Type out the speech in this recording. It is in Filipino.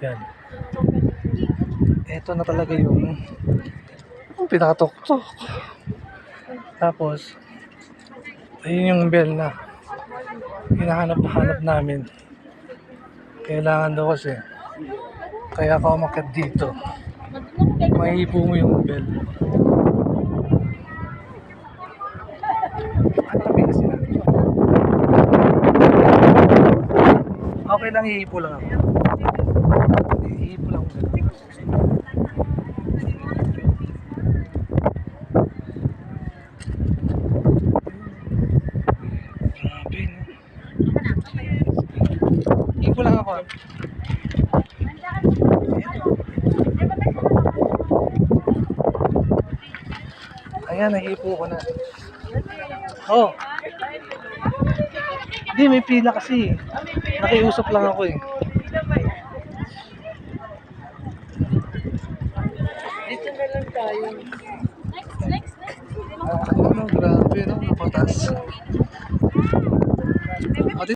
Yan. Ito na talaga yung pinakatok-tok. Tapos, ayun yung bell na hinahanap-hanap namin. Kailangan daw kasi. Kaya ako umakyat dito. Mahihipo mo yung bell. Ano kami kasi na? Okay lang, hihipo lang ako. Hihipo lang ako. Ayan, nahipo ko na. Oh. Hindi, may pila kasi. Nakiusap lang ako eh. Dito na lang tayo. Ano, grabe no, patas.